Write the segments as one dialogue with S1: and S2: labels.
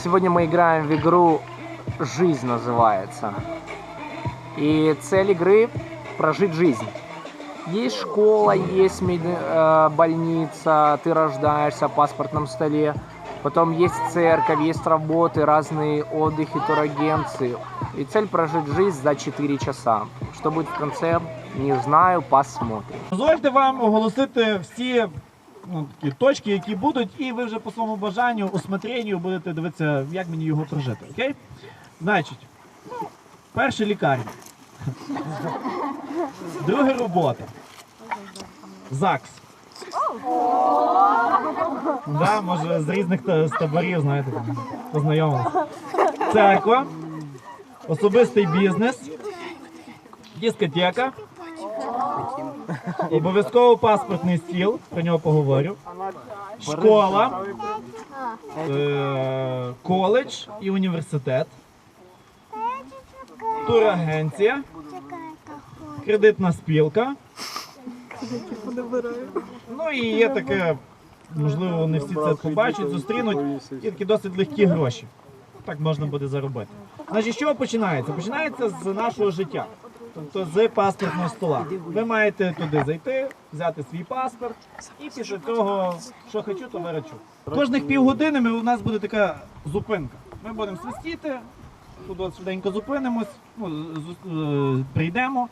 S1: Сегодня мы играем в игру «Жизнь» называется. И цель игры – прожить жизнь. Есть школа, есть меди- э, больница, ты рождаешься в паспортном столе. Потом есть церковь, есть работы, разные отдыхи, турагенции. И цель прожить жизнь за 4 часа. Что будет в конце, не знаю, посмотрим.
S2: Дозвольте вам оголосити всі ну, такі точки, які будуть, і ви вже по своєму бажанню, усмотренню будете дивитися, як мені його прожити. Окей? Значить, перша лікарня. Друга робота. ЗАГС. Да, може з різних таборів, знаєте, там, познайомилися. Церква, особистий бізнес, дискотека. Обов'язково паспортний стіл, про нього поговорю. Школа, е, коледж і університет. Турагенція, кредитна спілка. Ну і є таке, можливо, не всі це побачать, зустрінуть, і такі досить легкі гроші. Так можна буде заробити. Значить, з чого починається? Починається з нашого життя. Тобто з паспортного стола. Ви маєте туди зайти, взяти свій паспорт і після цього, що хочу, то виречу. Кожних півгодини ми, у нас буде така зупинка. Ми будемо свистіти, тут швиденько зупинимось, ну, е, прийдемо,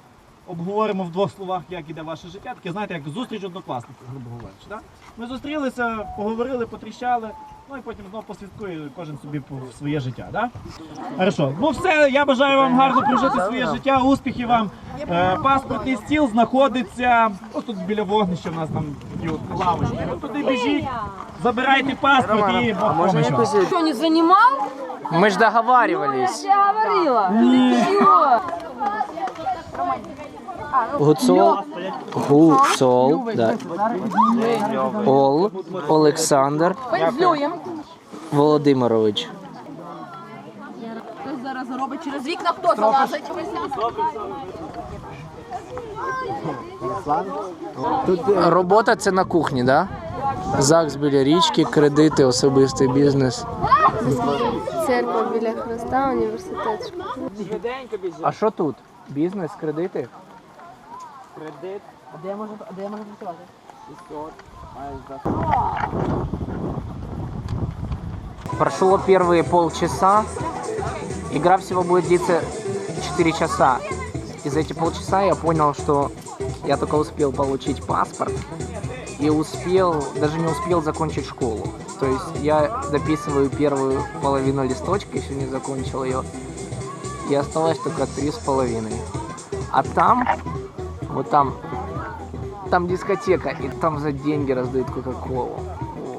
S2: обговоримо в двох словах, як іде ваше життя. Таке, знаєте, як зустріч однокласників, грубо говорячи. Да? Ми зустрілися, поговорили, потріщали, ну і потім знову послідкує кожен собі по своє життя. Да? Хорошо. Ну все, я бажаю вам гарно прожити своє життя, успіхів вам. Е, паспортний стіл знаходиться ось тут біля вогнища. У нас там такі от лавочки. Ви туди біжіть, забирайте паспорт і Бог поможе.
S3: Что, не занимал?
S1: Мы же договаривались.
S3: Я говорила. Чего?
S1: Гуцол, Гуцол, да. Ол, Олександр Володимирович.
S3: Хтось зараз робить через вікна, хто залазить?
S1: Робота це на кухні, да? ЗАГС біля річки, кредити, особистий бізнес.
S4: Церква біля Христа, університет.
S1: А що тут? Бізнес, кредити? Кредит. А де я можу, а де я можу працювати? Прошло первые полчаса. Игра всего будет длиться 4 часа. И за эти полчаса я понял, что я только успел получить паспорт и успел, даже не успел закончить школу. То есть я дописываю первую половину листочка, еще не закончил ее. И осталось только три с половиной. А там, вот там, там дискотека, и там за деньги раздают Кока-Колу.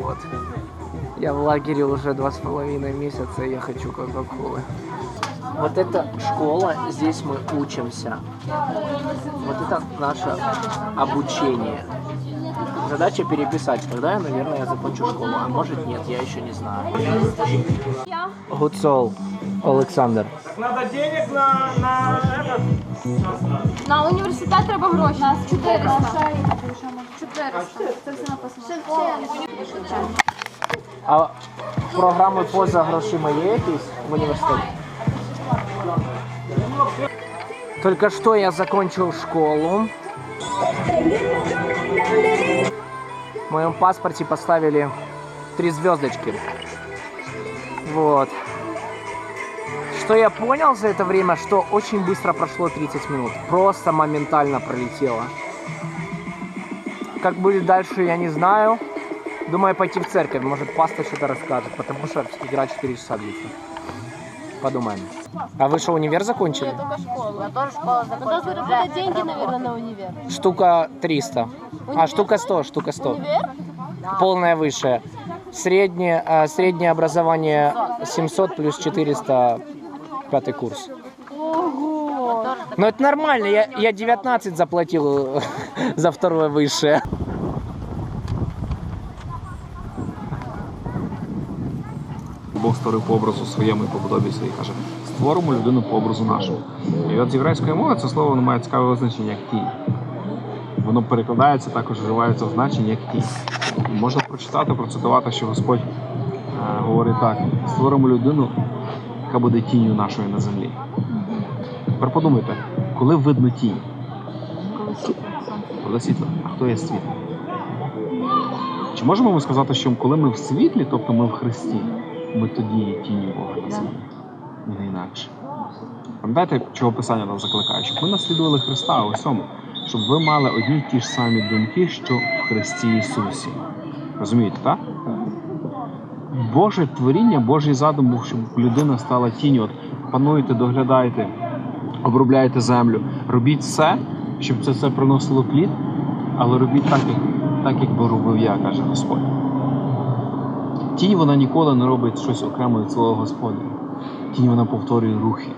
S1: Вот. Я в лагере уже два с половиной месяца, и я хочу Кока-Колы. Вот это школа, здесь мы учимся. Вот это наше обучение. Задача переписать, когда я, наверное, я закончу школу. А может нет, я еще не знаю. Гуцол Олександр.
S2: Надо денег на, на этот.
S4: На університет треба гроші. 400. 400.
S1: А програми поза грошима є якісь в університеті? Только что я закончил школу. В моем паспорте поставили три звездочки. Вот. Что я понял за это время, что очень быстро прошло 30 минут. Просто моментально пролетело. Как будет дальше, я не знаю. Думаю пойти в церковь, может пастор что-то расскажет, потому что игра 4 часа длится. Подумаем. А вы что, универ закончили?
S4: Надо заработать деньги, наверное, на универ.
S1: Штука 300. А, штука 100, штука 100. Полная высшая. Среднее, а, среднее образование 700 плюс 400 пятый курс. Но это нормально, я, я 19 заплатил э, за второе высшее.
S5: Бог створив по образу своєму і по подобі своїй. Каже, створимо людину по образу нашому. І от з єврейської мови це слово воно має цікаве визначення як тінь. Воно перекладається, також вживається в значенні як тінь. І можна прочитати, процитувати, що Господь говорить так: створимо людину, яка буде тінню нашої на землі. Тепер подумайте, коли видно тінь? Коли світло. А хто є світло? Чи можемо ми сказати, що коли ми в світлі, тобто ми в Христі, ми тоді є тінню Бога на землі? Не інакше. Пам'ятаєте, чого Писання нас закликає? Щоб ми наслідували Христа у всьому, щоб ви мали одні й ті ж самі думки, що в Христі Ісусі. Розумієте, так? Боже творіння, Божий задум був, щоб людина стала тінню. От пануєте, доглядаєте, обробляєте землю, робіть все, щоб це все приносило плід, але робіть так, як, так, як би робив я, каже Господь. Тінь вона ніколи не робить щось окремо від свого Господа. Тінь вона повторює рухи.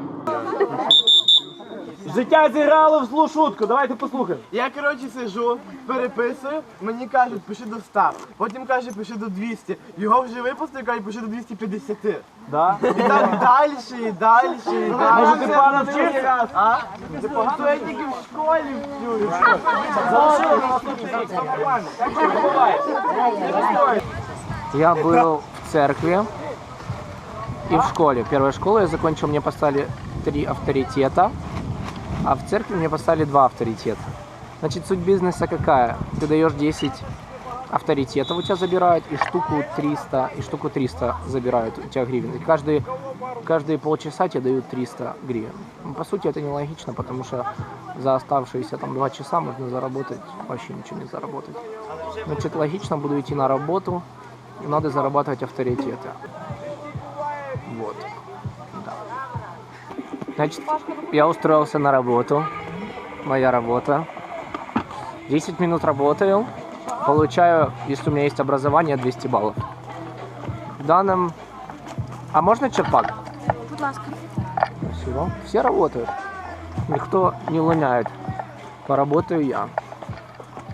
S2: Життя зіграло в злу шутку, давайте послухаємо.
S6: Я коротше сижу, переписую, мені кажуть, пиши до 100, потім каже, пиши до 200. Його вже випустили, кажуть, пиши до 250.
S2: Да?
S6: І так далі, і далі, і далі.
S2: Може ти пана вчився?
S6: А? То я тільки в школі вчу.
S2: Залишили на наступний рік, все нормально. Так що відбувається.
S1: Я был в церкви и в школе. Первую школу я закончил, мне поставили три авторитета, а в церкви мне поставили два авторитета. Значит, суть бизнеса какая? Ты даешь 10 авторитетов у тебя забирают, и штуку 300, и штуку 300 забирают у тебя гривен. И каждые, каждые полчаса тебе дают 300 гривен. Ну, по сути, это нелогично, потому что за оставшиеся там два часа можно заработать, вообще ничего не заработать. Значит, логично буду идти на работу, надо зарабатывать авторитеты. Вот. Значит, я устроился на работу. Моя работа. 10 минут работаю. Получаю, если у меня есть образование, 200 баллов. В данном... А можно черпак? Спасибо. Все работают. Никто не луняет. Поработаю я.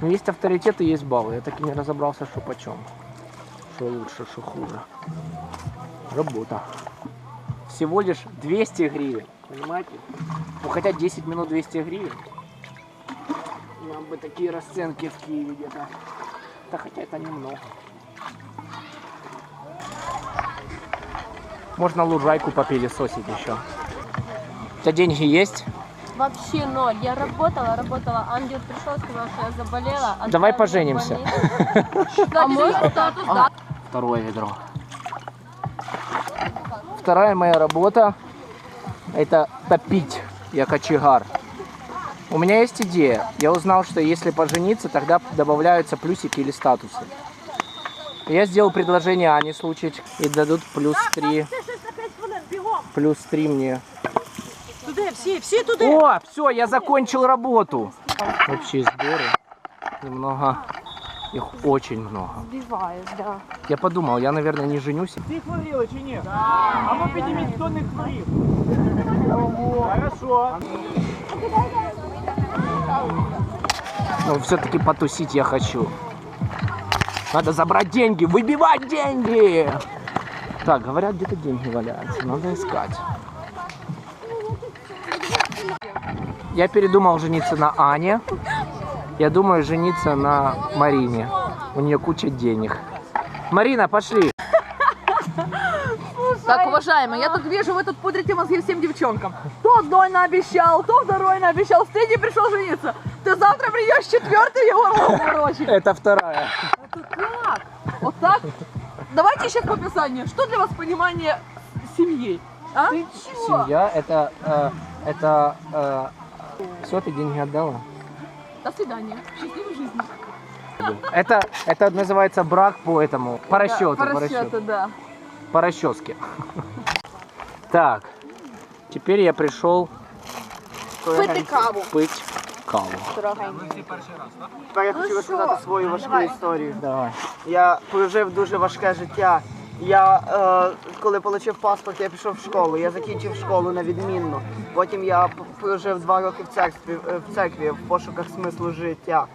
S1: Но есть авторитеты, есть баллы. Я так и не разобрался, что почем. Что лучше, что хуже. Работа. Всего лишь 200 гривен. Понимаете? Ну хотя 10 минут 200 гривен. Нам бы такие расценки в Киеве где-то. Да хотя это немного. Можно лужайку попилисосить еще. У тебя деньги есть?
S4: Вообще ноль. Я работала, работала. Ангел пришел, сказал, что я заболела.
S1: Давай поженимся.
S3: А можно статус, да?
S1: Второе ведро. Вторая моя работа это топить. Я кочегар. У меня есть идея. Я узнал, что если пожениться, тогда добавляются плюсики или статусы. Я сделал предложение Ане случить и дадут плюс 3. Плюс 3 мне.
S3: Туди, всі, всі туди.
S1: О, все, я закончил работу. Общие сборы. Немного. Их очень много.
S4: Сбивает, да.
S1: Я подумал, я, наверное, не женюсь.
S2: Всі хворіли чи ні? А ну підніміть, хто не хворів. Хорошо.
S1: Но все-таки потусить я хочу. Надо забрать деньги, выбивать деньги. Так, говорят, где-то деньги валяются. Надо искать. Я передумал жениться на Ане. Я думаю жениться на Марине. У нее куча денег. Марина, пошли.
S3: Так, уважаемые, я тут вижу, вы тут пудрите мозги всем девчонкам. То одной наобещал, то второй наобещал, с третьей пришел жениться. Ты завтра придешь четвертый его голову ворочить.
S1: Это вторая.
S3: Как? Вот так? Давайте сейчас по описанию. Что для вас понимание семьи? А?
S1: Семья, это, э, это, все, ты деньги отдала?
S3: До свидания. Счастливой жизни.
S1: Это, это называется брак по этому, по расчету,
S3: По
S1: по расчету.
S3: расчету, да.
S1: по расческе. Так, теперь я пришел
S3: Пити каву.
S1: пить каву.
S6: Тепер я хочу розказати свою важку історію.
S1: Давай.
S6: Я прожив дуже важке життя. Я е, коли отримав паспорт, я пішов в школу. Я закінчив школу на відмінно. Потім я прожив два роки в церкві, е, в церкві в пошуках смислу життя.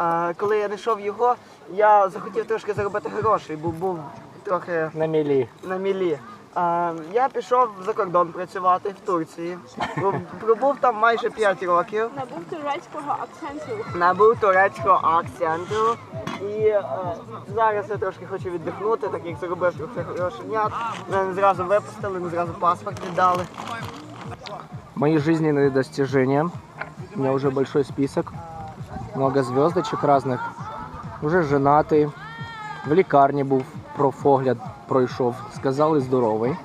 S6: Е, коли я знайшов його, я захотів трошки заробити грошей, бо був трохи
S1: На мели.
S6: на мілі. Е, я пішов за кордон працювати в Турції. Бу- Пробув там майже 5 років.
S4: Набув турецького акценту.
S6: Набув турецького акценту. І е, зараз я трошки хочу віддихнути, так як заробив трохи грошенят. Мене не зразу випустили, не зразу паспорт віддали.
S1: Мои жизненные достижения. У меня уже большой список. Много звездочек разных. Уже женатый. В лікарні був профогляд пройшов. Сказали здоровий.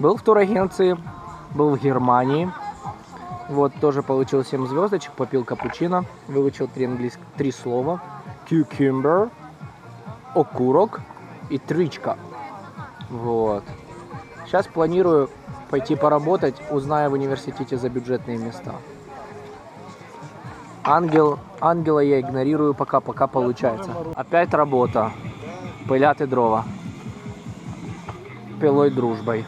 S1: Был в турагенции. Был в Германии. Вот, тоже получил 7 звездочек, попил капучино, выучил три, английских, три слова. Cucumber, окурок и тричка. Вот. Сейчас планирую пойти поработать, узнаю в университете за бюджетные места. Ангел, ангела я игнорирую пока, пока получается. Опять работа. Пыляты дрова. Пилой дружбой.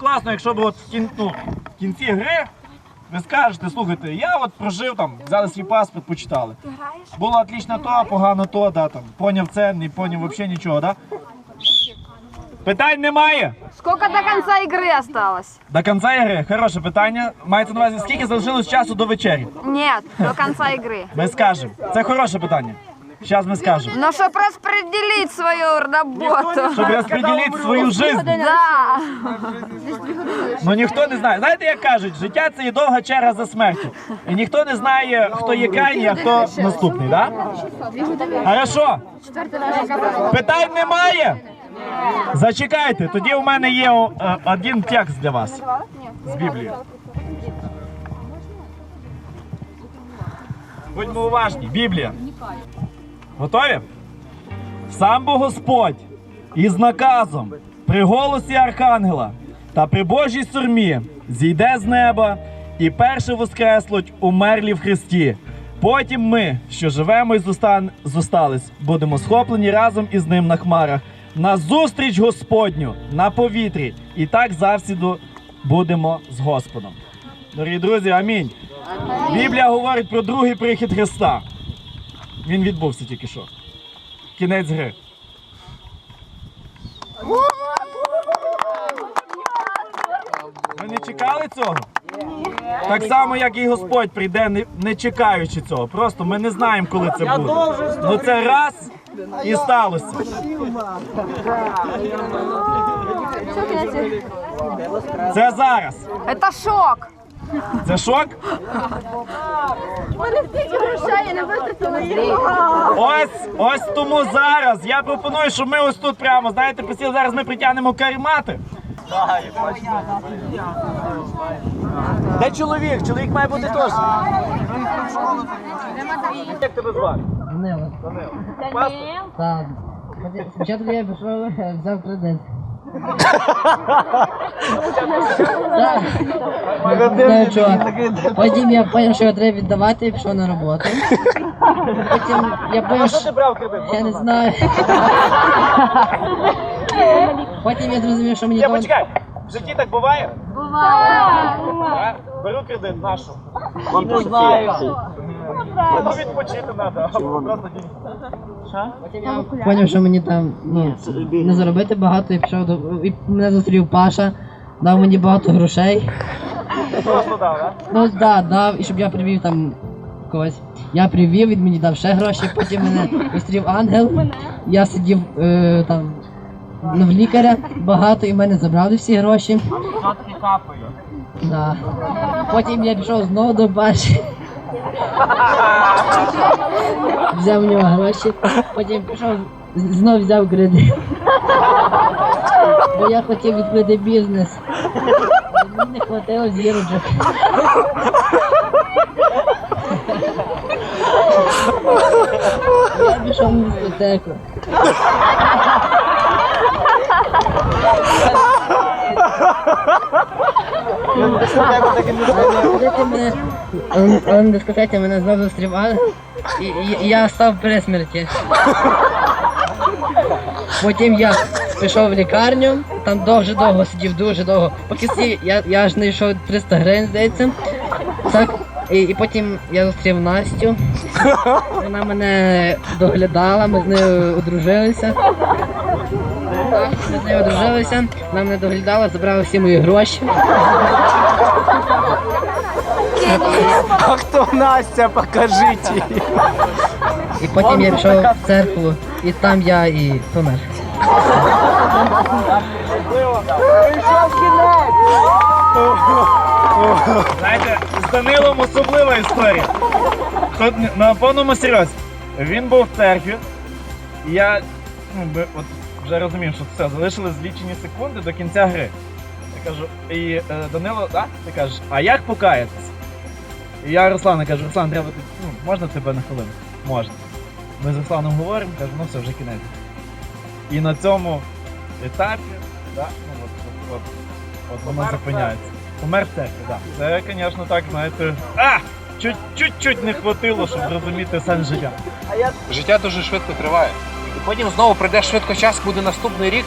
S2: Класно, якщо б от в, кін, ну, в кінці гри ви скажете, слухайте, я от прожив там, взяли свій паспорт, почитали. Було отлично то, погано то, да, там, поняв це, не поняв взагалі нічого, да? Питань немає.
S7: Сколько до конца игры осталось?
S2: До кінця ігри, хороше питання. Мається на увазі, скільки залишилось часу до вечері?
S7: Нет, до конца игры.
S2: Ми скажемо. Це хороше питання. Зараз ми скажемо.
S7: Но чтобы распределить свою работу.
S2: Щоб розподілити свою життя.
S7: Да.
S2: Ну ніхто не знає. Знаєте, як кажуть, життя це є довга черга за смертю. І ніхто не знає, хто є крайній, а хто наступний, так? Да? Хорошо. Питань немає. Зачекайте, тоді у мене є е, один текст для вас з Біблії. Будьмо уважні. Біблія. Готові? Сам бо Господь із наказом при голосі архангела та при Божій сурмі зійде з неба і перше воскреслуть умерлі в Христі. Потім ми, що живемо і зостан... зостались, будемо схоплені разом із ним на хмарах на зустріч Господню на повітрі. І так завсіду будемо з Господом. Дорогі друзі, амінь. Біблія говорить про другий прихід Христа. Він відбувся тільки що. Кінець гри. Ви не чекали цього? Так само, як і Господь прийде, не, не чекаючи цього. Просто ми не знаємо, коли це буде. Ну це раз і сталося. Це зараз.
S7: Это шок.
S2: Це шок? Ось, ось тому зараз. Я пропоную, щоб ми ось тут прямо, знаєте, посіли зараз ми притягнемо каремати. Де чоловік? Чоловік має бути теж. Як тебе звати?
S8: Данило.
S4: Даниил.
S8: Так. Спочатку я пішов, взяв кредит. Потім я зрозумів, що його треба віддавати і пішов на роботу. Потім я
S2: А що
S8: я не знаю. Потім я зрозумів, що мені
S2: Я почекай. В житті так буває? Буває. Беру кредит нашу.
S6: Вам не знаю.
S2: Ну відпочити треба. Просто
S8: я зрозумів, що мені там ну, не заробити багато і пішов до... І мене зустрів Паша, дав мені багато грошей.
S2: Просто дав, так?
S8: Ну да, дав, і щоб я привів там когось. Я привів, він мені дав ще гроші, потім мене зустрів ангел. Я сидів е, там ну, в лікаря багато і в мене забрали всі гроші.
S2: Сотки.
S8: Да. Потім я пішов знову до Паші. Взяв у нього гроші, потім пішов, знов взяв кредит. Бо я хотів відкрити бізнес. Мені не хватило зірочок. Я пішов в дискотеку. Он на дискотеці мене знову зустрівали, і, я став при смерті. Потім я пішов в лікарню, там дуже довго сидів, дуже довго. Поки сидів, я, я аж знайшов 300 гривень, здається. Так. І, і потім я зустрів Настю. Вона мене доглядала, ми з нею одружилися. Так, ми з нею одружилися, вона мене доглядала, забрала всі мої гроші.
S1: А кто Настя? Покажите.
S8: І потім я пішов в церкву, і там я і помер.
S2: Знаєте, з Данилом особлива історія. Тут на повному серйозі. Він був в церкві, я ну, от, вже розумів, що все, залишились лічені секунди до кінця гри. Я кажу, і е, Данило, а? ти кажеш, а як покаятись? І я Руслану кажу, Руслан, треба ну, можна тебе на хвилину? Можна. Ми з Русланом говоримо, кажу, ну все, вже кінець. І на цьому етапі, да, ну, от, от, от, от воно зупиняється. Помер в церкві, так. Це, звісно, так, знаєте. А! Чуть- Чуть-чуть не хватило, щоб зрозуміти сенс життя.
S9: Життя дуже швидко триває. І потім знову прийде швидко час, буде наступний рік,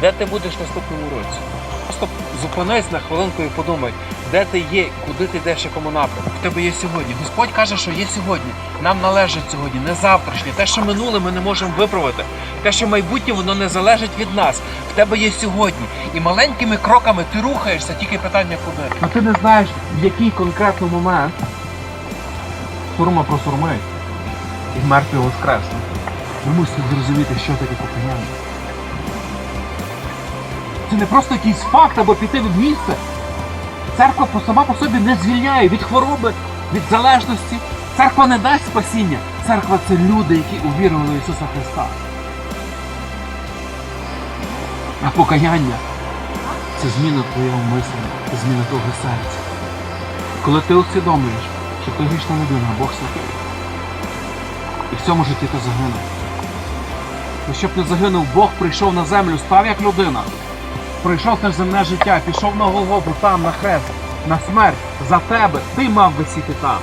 S9: де ти будеш в наступному році. Просто зупинись на хвилинку і подумай, де ти є, куди ти йдеш, якому напрямку. В тебе є сьогодні. Господь каже, що є сьогодні. Нам належить сьогодні, не завтрашнє. Те, що минуле, ми не можемо виправити. Те, що майбутнє, воно не залежить від нас. В тебе є сьогодні. І маленькими кроками ти рухаєшся, тільки питання куди.
S10: А ти не знаєш, в який конкретний момент сурма просурмить і мертвий воскресне. Ми мусимо зрозуміти, що таке покаяння. Це не просто якийсь факт або піти від місця. Церква сама по собі не звільняє від хвороби, від залежності. Церква не дасть спасіння. Церква це люди, які увірували в Ісуса Христа. А покаяння це зміна твоєго мислення, це зміна твого серця. Коли ти усвідомлюєш, що ти грішна людина, Бог святий, і в цьому житті ти загинув. І щоб не загинув, Бог прийшов на землю, став як людина. Прийшов на земне життя, пішов на Голгофу, там, на хрест, на смерть, за тебе. Ти мав висіти там.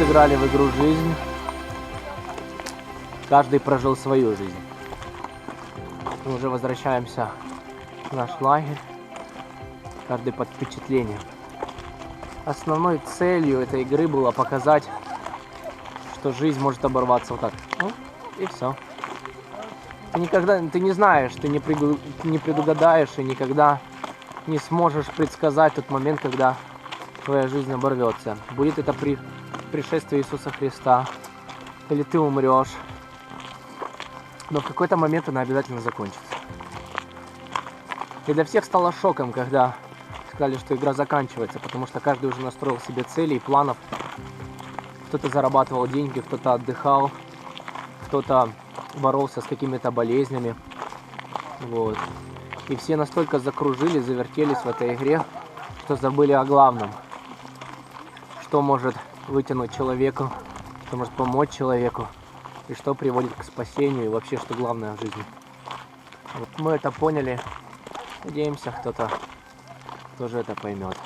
S1: Сыграли в игру «Жизнь». Каждый прожил свою жизнь. Мы уже возвращаемся в наш лагерь. Каждый под впечатлением. Основной целью этой игры было показать, что жизнь может оборваться вот так. Ну, и все. Ты никогда, ты не знаешь, ты не, преду- не предугадаешь и никогда не сможешь предсказать тот момент, когда твоя жизнь оборвется. Будет это при пришествии Иисуса Христа, или ты умрешь. Но в какой-то момент она обязательно закончится. И для всех стало шоком, когда сказали, что игра заканчивается, потому что каждый уже настроил себе цели и планов. Кто-то зарабатывал деньги, кто-то отдыхал, кто-то боролся с какими-то болезнями. Вот. И все настолько закружились, завертелись в этой игре, что забыли о главном. Что может вытянуть человеку, что может помочь человеку, и что приводит к спасению, и вообще, что главное в жизни. Вот мы это поняли. Надеемся, кто-то тоже это поймет.